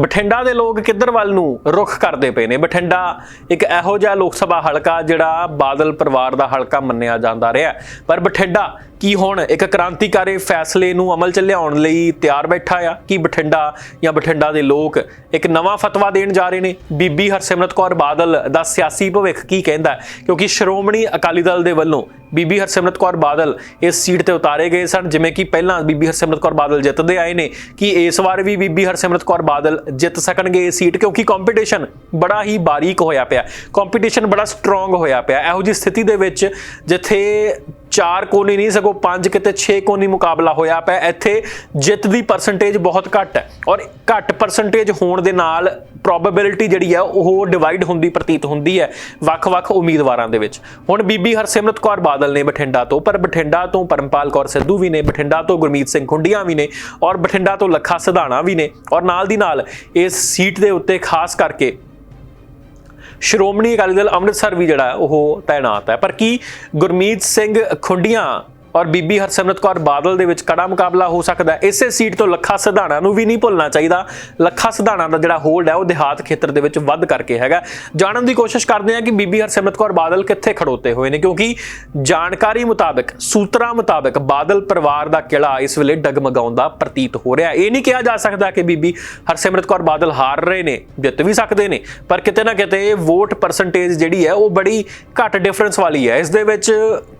ਬਠਿੰਡਾ ਦੇ ਲੋਕ ਕਿੱਧਰ ਵੱਲ ਨੂੰ ਰੁਖ ਕਰਦੇ ਪਏ ਨੇ? ਬਠਿੰਡਾ ਇੱਕ ਇਹੋ ਜਿਹਾ ਲੋਕ ਸਭਾ ਹਲਕਾ ਜਿਹੜਾ ਬਾਦਲ ਪਰਿਵਾਰ ਦਾ ਹਲਕਾ ਮੰਨਿਆ ਜਾਂਦਾ ਰਿਹਾ ਪਰ ਬਠਿੰਡਾ ਕੀ ਹੁਣ ਇੱਕ ਕ੍ਰਾਂਤੀਕਾਰੀ ਫੈਸਲੇ ਨੂੰ ਅਮਲ ਚ ਲਿਆਉਣ ਲਈ ਤਿਆਰ ਬੈਠਾ ਆ? ਕਿ ਬਠਿੰਡਾ ਜਾਂ ਬਠਿੰਡਾ ਦੇ ਲੋਕ ਇੱਕ ਨਵਾਂ ਫਤਵਾ ਦੇਣ ਜਾ ਰਹੇ ਨੇ? ਬੀਬੀ ਹਰਸਿਮਰਤ ਕੌਰ ਬਾਦਲ ਦਾ ਸਿਆਸੀ ਭਵਿੱਖ ਕੀ ਕਹਿੰਦਾ ਕਿਉਂਕਿ ਸ਼੍ਰੋਮਣੀ ਅਕਾਲੀ ਦਲ ਦੇ ਵੱਲੋਂ ਬੀਬੀ ਹਰਸਿਮਰਤ ਕੌਰ ਬਾਦਲ ਇਸ ਸੀਟ ਤੇ ਉਤਾਰੇ ਗਏ ਸਨ, ਜਿਵੇਂ ਕਿ ਪਹਿਲਾਂ ਬੀਬੀ ਹਰਸਿਮਰਤ ਕੌਰ ਬਾਦਲ ਜਿੱਤਦੇ ਆਏ ਨੇ। ਕਿ ਇਸ ਵਾਰ ਵੀ ਬੀਬੀ ਹਰਸਿਮਰਤ ਕੌਰ ਬਾਦਲ ਜਿੱਤ ਸਕਣਗੇ ਇਹ ਸੀਟ? ਕਿਉਂਕਿ ਕੰਪੀਟੀਸ਼ਨ ਬੜਾ ਹੀ ਬਾਰੀਕ ਹੋਇਆ ਪਿਆ। ਕੰਪੀਟੀਸ਼ਨ ਬੜਾ ਸਟਰੋਂਗ ਹੋਇਆ ਪਿਆ। ਇਹੋ ਜੀ ਸਥਿਤੀ ਦੇ ਵਿੱਚ ਜਿੱਥੇ ਚਾਰ ਕੋਨੀ ਨਹੀਂ, ਸਗੋਂ ਪੰਜ ਕਿਤੇ 6 ਕੋਨੀ ਮੁਕਾਬਲਾ ਹੋਇਆ ਪਿਆ। ਇੱਥੇ ਜਿੱਤ ਦੀ ਪਰਸੈਂਟੇਜ ਬਹੁਤ ਘੱਟ ਹੈ ਔਰ ਘੱਟ ਪਰਸੈਂਟੇਜ ਹੋਣ ਦੇ ਨਾਲ ਪ੍ਰੋਬੇਬਿਲਿਟੀ ਜਿਹੜੀ ਹੈ, ਉਹ ਡਿਵਾਈਡ ਹੁੰਦੀ, ਪ੍ਰਤੀਤ ਹੁੰਦੀ ਹੈ ਵੱਖ-ਵੱਖ ਉਮੀਦਵਾਰਾਂ ਦੇ ਵਿੱਚ। ਹੁਣ ਬੀਬੀ ਹਰਸਿਮਰਤ ਕੌਰ ਬਾਦਲ ਨੇ ਬਠਿੰਡਾ ਤੋਂ, ਪਰ ਬਠਿੰਡਾ ਤੋਂ ਪਰਮਪਾਲ ਕੌਰ ਸਿੱਧੂ ਵੀ ਨੇ, ਬਠਿੰਡਾ ਤੋਂ ਗੁਰਮੀਤ ਸਿੰਘ ਖੁੰਡੀਆਂ ਵੀ ਨੇ ਔਰ ਬਠਿੰਡਾ ਤੋਂ ਲੱਖਾ ਸਿਧਾਣਾ ਵੀ ਨੇ ਔਰ ਨਾਲ ਦੀ ਨਾਲ ਇਸ ਸੀਟ ਦੇ ਉੱਤੇ ਖਾਸ ਕਰਕੇ ਸ਼੍ਰੋਮਣੀ ਅਕਾਲੀ ਦਲ ਅੰਮ੍ਰਿਤਸਰ ਵੀ ਜਿਹੜਾ ਉਹ ਤਾਇਨਾਤ ਹੈ। ਪਰ ਕੀ ਗੁਰਮੀਤ ਸਿੰਘ ਖੁੰਡੀਆਂ ਔਰ ਬੀਬੀ ਹਰਸਿਮਰਤ ਕੌਰ ਬਾਦਲ ਦੇ ਵਿੱਚ ਕੜਾ ਮੁਕਾਬਲਾ ਹੋ ਸਕਦਾ ਹੈ। ਇਸੇ ਸੀਟ ਤੋਂ ਲੱਖਾ ਸਿਧਾਣਾ ਨੂੰ ਵੀ ਨਹੀਂ ਭੁੱਲਣਾ ਚਾਹੀਦਾ। ਲੱਖਾ ਸਿਧਾਣਾ ਦਾ ਜਿਹੜਾ ਹੋਲਡ ਹੈ, ਉਹ ਦੇਹਾਤ ਖੇਤਰ ਦੇ ਵਿੱਚ ਵੱਧ ਕਰਕੇ ਹੈਗਾ। ਜਾਣਨ ਦੀ ਕੋਸ਼ਿਸ਼ ਕਰਦੇ ਹਾਂ ਕਿ ਬੀਬੀ ਹਰਸਿਮਰਤ ਕੌਰ ਬਾਦਲ ਕਿੱਥੇ ਖੜੋਤੇ ਹੋਏ ਨੇ, ਕਿਉਂਕਿ ਜਾਣਕਾਰੀ ਮੁਤਾਬਕ, ਸੂਤਰਾਂ ਮੁਤਾਬਕ ਬਾਦਲ ਪਰਿਵਾਰ ਦਾ ਕਿਲਾ ਇਸ ਵੇਲੇ ਡਗਮਗਾਉਣ ਦਾ ਪ੍ਰਤੀਤ ਹੋ ਰਿਹਾ ਇਹ ਨਹੀਂ ਕਿਹਾ ਜਾ ਸਕਦਾ ਕਿ ਬੀਬੀ ਹਰਸਿਮਰਤ ਕੌਰ ਬਾਦਲ ਹਾਰ ਰਹੇ ਨੇ, ਜਿੱਤ ਵੀ ਸਕਦੇ ਨੇ, ਪਰ ਕਿਤੇ ਨਾ ਕਿਤੇ ਵੋਟ ਪਰਸੈਂਟੇਜ ਜਿਹੜੀ ਹੈ, ਉਹ ਬੜੀ ਘੱਟ ਡਿਫਰੈਂਸ ਵਾਲੀ ਹੈ। ਇਸ ਦੇ ਵਿੱਚ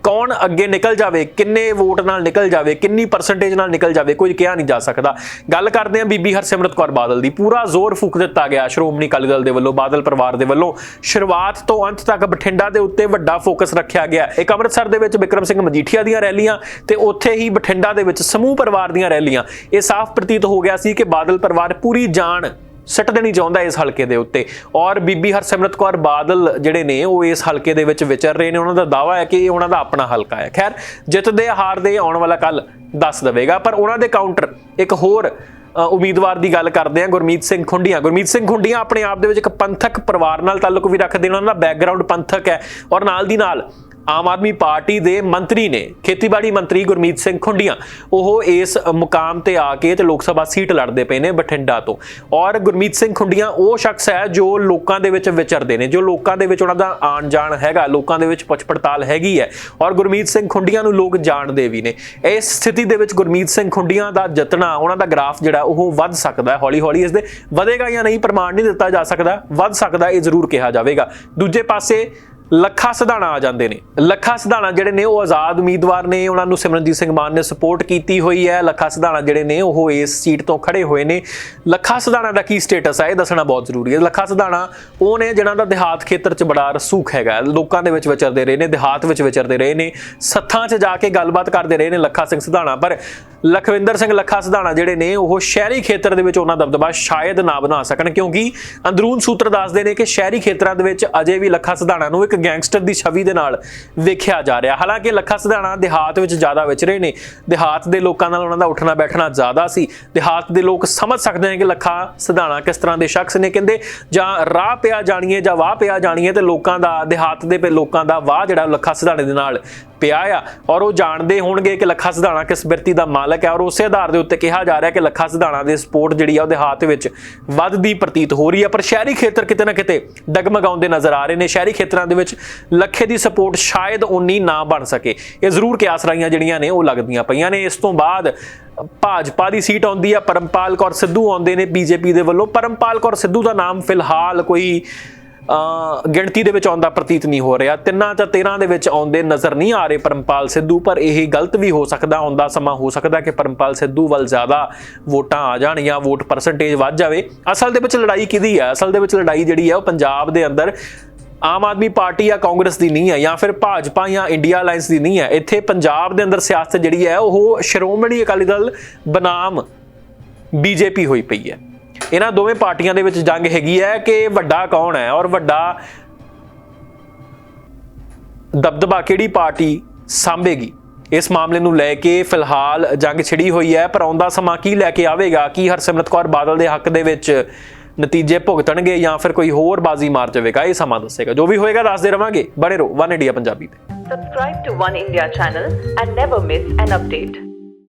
ਕੌਣ ਅੱਗੇ ਨਿਕਲ ਜਾਵੇ, ਕਿੰਨੇ ਵੋਟ ਨਾਲ ਨਿਕਲ ਜਾਵੇ, ਕਿੰਨੀ ਪਰਸੈਂਟੇਜ ਨਾਲ ਨਿਕਲ ਜਾਵੇ, ਕੋਈ ਕਿਹਾ ਨਹੀਂ ਜਾ ਸਕਦਾ। ਗੱਲ ਕਰਦੇ ਹਾਂ ਬੀਬੀ ਹਰਸਿਮਰਤ ਕੌਰ ਬਾਦਲ ਦੀ। ਪੂਰਾ ਜ਼ੋਰ ਫੂਕ ਦਿੱਤਾ ਗਿਆ ਸ਼੍ਰੋਮਣੀ ਅਕਾਲੀ ਦਲ ਦੇ ਵੱਲੋਂ, ਬਾਦਲ ਪਰਿਵਾਰ ਦੇ ਵੱਲੋਂ। ਸ਼ੁਰੂਆਤ ਤੋਂ ਅੰਤ ਤੱਕ ਬਠਿੰਡਾ ਦੇ ਉੱਤੇ ਵੱਡਾ ਫੋਕਸ ਰੱਖਿਆ ਗਿਆ। ਇੱਕ ਅੰਮ੍ਰਿਤਸਰ ਦੇ ਵਿੱਚ ਵਿਕਰਮ ਸਿੰਘ ਮਜੀਠੀਆ ਦੀਆਂ ਰੈਲੀਆਂ ਤੇ ਉੱਥੇ ਹੀ ਬਠਿੰਡਾ ਦੇ ਵਿੱਚ ਸਮੂਹ ਪਰਿਵਾਰ ਦੀਆਂ ਰੈਲੀਆਂ। ਇਹ ਸਾਫ਼ ਪ੍ਰਤੀਤ ਹੋ ਗਿਆ ਸੀ ਕਿ ਬਾਦਲ ਪਰਿਵਾਰ ਪੂਰੀ ਜਾਨ ਸੱਟ ਦੇਣੀ ਚਾਹੁੰਦਾ ਇਸ ਹਲਕੇ ਦੇ ਉੱਤੇ। ਔਰ ਬੀਬੀ ਹਰਸਿਮਰਤ ਕੌਰ ਬਾਦਲ ਜਿਹੜੇ ਨੇ, ਉਹ ਇਸ ਹਲਕੇ ਦੇ ਵਿੱਚ ਵਿਚਰ ਰਹੇ ਨੇ। ਉਹਨਾਂ ਦਾ ਦਾਵਾ ਹੈ ਕਿ ਇਹ ਉਹਨਾਂ ਦਾ ਆਪਣਾ ਹਲਕਾ ਹੈ। ਖੈਰ, ਜਿੱਤ ਦੇ ਜਿੱਤਦੇ ਹਾਰਦੇ ਆਉਣ ਵਾਲਾ ਕੱਲ ਦੱਸ ਦੇਵੇਗਾ, ਪਰ ਉਹਨਾਂ ਦੇ ਕਾਊਂਟਰ ਇੱਕ ਹੋਰ ਉਮੀਦਵਾਰ ਦੀ ਗੱਲ ਕਰਦੇ ਹਾਂ, ਗੁਰਮੀਤ ਸਿੰਘ ਖੁੰਡੀਆਂ। ਗੁਰਮੀਤ ਸਿੰਘ ਖੁੰਡੀਆਂ ਆਪਣੇ ਆਪ ਦੇ ਵਿੱਚ ਇੱਕ ਪੰਥਕ ਪਰਿਵਾਰ ਨਾਲ ਤਾਲੁਕ ਵੀ ਰੱਖਦੇ ਨੇ। ਉਹਨਾਂ ਦਾ ਬੈਕਗ੍ਰਾਉਂਡ ਪੰਥਕ ਹੈ। ਔਰ ਨਾਲ ਦੀ ਨਾਲ ਆਮ ਆਦਮੀ ਪਾਰਟੀ ਦੇ ਮੰਤਰੀ ਨੇ, ਖੇਤੀਬਾੜੀ ਮੰਤਰੀ ਗੁਰਮੀਤ ਸਿੰਘ ਖੁੰਡੀਆਂ, ਉਹ ਇਸ ਮੁਕਾਮ ਤੇ ਆ ਕੇ ਤੇ ਲੋਕ ਸਭਾ ਸੀਟ ਲੜਦੇ ਪਏ ਨੇ ਬਠਿੰਡਾ ਤੋਂ। ਔਰ ਗੁਰਮੀਤ ਸਿੰਘ ਖੁੰਡੀਆਂ, ਉਹ ਸ਼ਖਸ ਹੈ ਜੋ ਲੋਕਾਂ ਦੇ ਵਿੱਚ ਵਿਚਰਦੇ ਨੇ, ਜੋ ਲੋਕਾਂ ਦੇ ਵਿੱਚ ਉਹਨਾਂ ਦਾ ਆਣ ਜਾਣ ਹੈਗਾ, ਲੋਕਾਂ ਦੇ ਵਿੱਚ ਪੁੱਛ ਪੜਤਾਲ ਹੈਗੀ ਹੈ, ਔਰ ਗੁਰਮੀਤ ਸਿੰਘ ਖੁੰਡੀਆਂ ਨੂੰ ਲੋਕ ਜਾਣਦੇ ਵੀ ਨੇ। ਇਸ ਸਥਿਤੀ ਦੇ ਵਿੱਚ ਗੁਰਮੀਤ ਸਿੰਘ ਖੁੰਡੀਆਂ ਦਾ ਜਤਨਾ, ਉਹਨਾਂ ਦਾ ਗ੍ਰਾਫ ਜਿਹੜਾ, ਉਹ ਵੱਧ ਸਕਦਾ ਹੈ ਹੌਲੀ ਹੌਲੀ ਇਸ ਦੇ ਵਧੇਗਾ ਜਾਂ ਨਹੀਂ, ਪ੍ਰਮਾਣ ਨਹੀਂ ਦਿੱਤਾ ਜਾ ਸਕਦਾ, ਵੱਧ ਸਕਦਾ, ਇਹ ਜ਼ਰੂਰ ਕਿਹਾ ਜਾਵੇਗਾ। ਦੂਜੇ ਪਾਸੇ ਲੱਖਾ ਸਿਧਾਣਾ ਆ ਜਾਂਦੇ ਨੇ। ਲੱਖਾ ਸਿਧਾਣਾ ਜਿਹੜੇ ਨੇ ਉਹ ਆਜ਼ਾਦ ਉਮੀਦਵਾਰ ਨੇ, ਉਹਨਾਂ ਨੂੰ ਸਿਮਰਨਜੀਤ ਸਿੰਘ ਮਾਨ ਨੇ ਸਪੋਰਟ ਕੀਤੀ ਹੋਈ ਹੈ। ਲੱਖਾ ਸਿਧਾਣਾ ਜਿਹੜੇ ਨੇ, ਉਹ ਇਸ ਸੀਟ ਤੋਂ ਖੜੇ ਹੋਏ ਨੇ। ਲੱਖਾ ਸਿਧਾਣਾ ਦਾ ਕੀ ਸਟੇਟਸ ਹੈ ਇਹ ਦੱਸਣਾ ਬਹੁਤ ਜ਼ਰੂਰੀ ਹੈ। ਲੱਖਾ ਸਿਧਾਣਾ, ਉਹ ਨੇ ਜਿਨ੍ਹਾਂ ਦਾ ਦੇਹਾਤ ਖੇਤਰ 'ਚ ਬੜਾ ਰਸੂਖ ਹੈਗਾ ਲੋਕਾਂ ਦੇ ਵਿੱਚ ਵਿਚਰਦੇ ਰਹੇ ਨੇ, ਦੇਹਾਤ ਵਿੱਚ ਵਿਚਰਦੇ ਰਹੇ ਨੇ। ਸੱਥਾਂ 'ਚ ਜਾ ਕੇ ਗੱਲਬਾਤ ਕਰਦੇ ਰਹੇ ਨੇ ਲੱਖਾ ਸਿੰਘ ਸਿਧਾਣਾ। ਪਰ ਲਖਵਿੰਦਰ ਸਿੰਘ ਲੱਖਾ ਸਿਧਾਣਾ ਜਿਹੜੇ ਨੇ, ਉਹ ਸ਼ਹਿਰੀ ਖੇਤਰ ਦੇ ਵਿੱਚ ਉਹਨਾਂ ਦਬਦਬਾ ਸ਼ਾਇਦ ਨਾ ਬਣਾ ਸਕਣ, ਕਿਉਂਕਿ ਅੰਦਰੂਨ ਸੂਤਰ ਦੱਸਦੇ ਨੇ ਕਿ ਸ਼ਹਿਰੀ ਖੇਤਰਾਂ ਦੇ ਵਿੱਚ ਅਜੇ ਵੀ ਲੱਖਾ ਸਿਧਾਣਾ ਨੂੰ ਇੱਕ ਗੈਂਗਸਟਰ ਦੀ ਛਵੀ ਦੇ ਨਾਲ ਵੇਖਿਆ ਜਾ ਰਿਹਾ। ਹਾਲਾਂਕਿ ਲੱਖਾ ਸਿਧਾਣਾ ਦਿਹਾਤ ਵਿੱਚ ਜ਼ਿਆਦਾ ਵਿਚਰੇ ਨੇ। ਦੇਹਾਤ ਦੇ ਲੋਕਾਂ ਨਾਲ ਉਹਨਾਂ ਦਾ ਉੱਠਣਾ ਬੈਠਣਾ ਜ਼ਿਆਦਾ ਸੀ। ਦੇਹਾਤ ਦੇ ਲੋਕ ਸਮਝ ਸਕਦੇ ਨੇ ਕਿ ਲੱਖਾ ਸਿਧਾਣਾ ਕਿਸ ਤਰ੍ਹਾਂ ਦੇ ਸ਼ਖਸ ਨੇ, ਕਹਿੰਦੇ ਜਾਂ ਰਾਹ ਪਿਆ ਜਾਣੀਏ ਜਾਂ ਵਾਹ ਪਿਆ ਜਾਣੀਏ ਤੇ ਲੋਕਾਂ ਦਾ, ਦਿਹਾਤ ਦੇ ਪੇ ਲੋਕਾਂ ਦਾ ਵਾਹ ਜਿਹੜਾ ਉਹ ਲੱਖਾ ਸਿਧਾਣੇ ਦੇ ਨਾਲ ਪਿਆ ਆ। ਔਰ ਉਹ ਜਾਣਦੇ ਹੋਣਗੇ ਕਿ ਲੱਖਾ ਸਿਧਾਣਾ ਕਿਸ ਬਿਰਤੀ ਦਾ ਮਾਲ ਮਾਲਕ ਹੈ ਔਰ ਉਸੇ ਆਧਾਰ ਦੇ ਉੱਤੇ ਕਿਹਾ ਜਾ ਰਿਹਾ ਕਿ ਲੱਖਾ ਸਿਧਾਣਾ ਦੇ ਸਪੋਰਟ ਜਿਹੜੀ ਆ ਉਹਦੇ ਹੱਥ ਵਿੱਚ ਵੱਧਦੀ ਪ੍ਰਤੀਤ ਹੋ ਰਹੀ ਹੈ, ਪਰ ਸ਼ਹਿਰੀ ਖੇਤਰ ਕਿਤੇ ਨਾ ਕਿਤੇ ਡਗਮਗਾਉਂਦੇ ਨਜ਼ਰ ਆ ਰਹੇ ਨੇ। ਸ਼ਹਿਰੀ ਖੇਤਰਾਂ ਦੇ ਵਿੱਚ ਲੱਖੇ ਦੀ ਸਪੋਰਟ ਸ਼ਾਇਦ ਉਨੀ ਨਾ ਬਣ ਸਕੇ। ਇਹ ਜ਼ਰੂਰ ਕਿਆਸ ਰਾਈਆਂ ਜਿਹੜੀਆਂ ਨੇ ਉਹ ਲੱਗਦੀਆਂ ਪਈਆਂ ਨੇ। ਇਸ ਤੋਂ ਬਾਅਦ ਭਾਜਪਾ ਦੀ ਸੀਟ ਆਉਂਦੀ ਆ, ਪਰਮਪਾਲ ਕੌਰ ਸਿੱਧੂ ਆਉਂਦੇ ਨੇ ਬੀਜੇਪੀ ਦੇ ਵੱਲੋਂ। ਪਰਮਪਾਲ ਕੌਰ ਸਿੱਧੂ ਦਾ ਨਾਮ ਫਿਲਹਾਲ ਕੋਈ ਗਿਣਤੀ ਦੇ ਵਿੱਚ ਆਉਂਦਾ ਪ੍ਰਤੀਤ ਨਹੀਂ ਹੋ ਰਿਹਾ। ਤਿੰਨਾਂ ਜਾਂ 13 ਦੇ ਵਿੱਚ ਆਉਂਦੇ ਨਜ਼ਰ ਨਹੀਂ ਆ ਰਹੇ ਪਰਮਪਾਲ ਸਿੱਧੂ, ਪਰ ਇਹ ਗਲਤ ਵੀ ਹੋ ਸਕਦਾ ਆਉਂਦਾ ਸਮਾਂ ਹੋ ਸਕਦਾ ਕਿ ਪਰਮਪਾਲ ਸਿੱਧੂ ਵੱਲ ਜ਼ਿਆਦਾ ਵੋਟਾਂ ਆ ਜਾਣ ਜਾਂ ਵੋਟ ਪਰਸੈਂਟੇਜ ਵੱਧ ਜਾਵੇ। ਅਸਲ ਦੇ ਵਿੱਚ ਲੜਾਈ ਕਿਹਦੀ ਹੈ? ਅਸਲ ਦੇ ਵਿੱਚ ਲੜਾਈ ਜਿਹੜੀ ਹੈ ਉਹ ਪੰਜਾਬ ਦੇ ਅੰਦਰ ਆਮ ਆਦਮੀ ਪਾਰਟੀ ਜਾਂ ਕਾਂਗਰਸ ਦੀ ਨਹੀਂ ਹੈ ਜਾਂ ਫਿਰ ਭਾਜਪਾ ਜਾਂ ਇੰਡੀਆ ਅਲਾਈਅੰਸ ਦੀ ਨਹੀਂ ਹੈ। ਇੱਥੇ ਪੰਜਾਬ ਦੇ ਅੰਦਰ ਸਿਆਸਤ ਜਿਹੜੀ ਹੈ ਉਹ ਸ਼੍ਰੋਮਣੀ ਅਕਾਲੀ ਦਲ ਬਨਾਮ ਬੀਜੇਪੀ ਹੋਈ ਪਈ ਹੈ। ਇਹਨਾਂ ਦੋਵੇਂ ਪਾਰਟੀਆਂ ਦੇ ਵਿੱਚ ਜੰਗ ਹੈਗੀ ਹੈ ਕਿ ਵੱਡਾ ਕੌਣ ਹੈ ਔਰ ਵੱਡਾ ਦਬਦਬਾ ਕਿਹੜੀ ਪਾਰਟੀ ਸਾਂਭੇਗੀ? ਇਸ ਮਾਮਲੇ ਨੂੰ ਲੈ ਕੇ ਫਿਲਹਾਲ ਜੰਗ ਛਿੜੀ ਹੋਈ ਹੈ, ਪਰ ਆਉਂਦਾ ਸਮਾਂ ਕੀ ਲੈ ਕੇ ਆਵੇਗਾ? ਕੀ ਹਰਸਿਮਰਤ ਕੌਰ ਬਾਦਲ ਦੇ ਹੱਕ ਦੇ ਵਿੱਚ ਨਤੀਜੇ ਭੁਗਤਣਗੇ ਜਾਂ ਫਿਰ ਕੋਈ ਹੋਰ ਬਾਜ਼ੀ ਮਾਰ ਜਾਵੇਗਾ? ਇਹ ਸਮਾਂ ਦੱਸੇਗਾ। ਜੋ ਵੀ ਹੋਏਗਾ, ਦੱਸਦੇ ਰਵਾਂਗੇ। ਬਣੇ ਰਹੋ। ਵਨ ਇੰਡੀਆ ਪੰਜਾਬੀ ਤੇ। Subscribe to One India channel and never miss an update.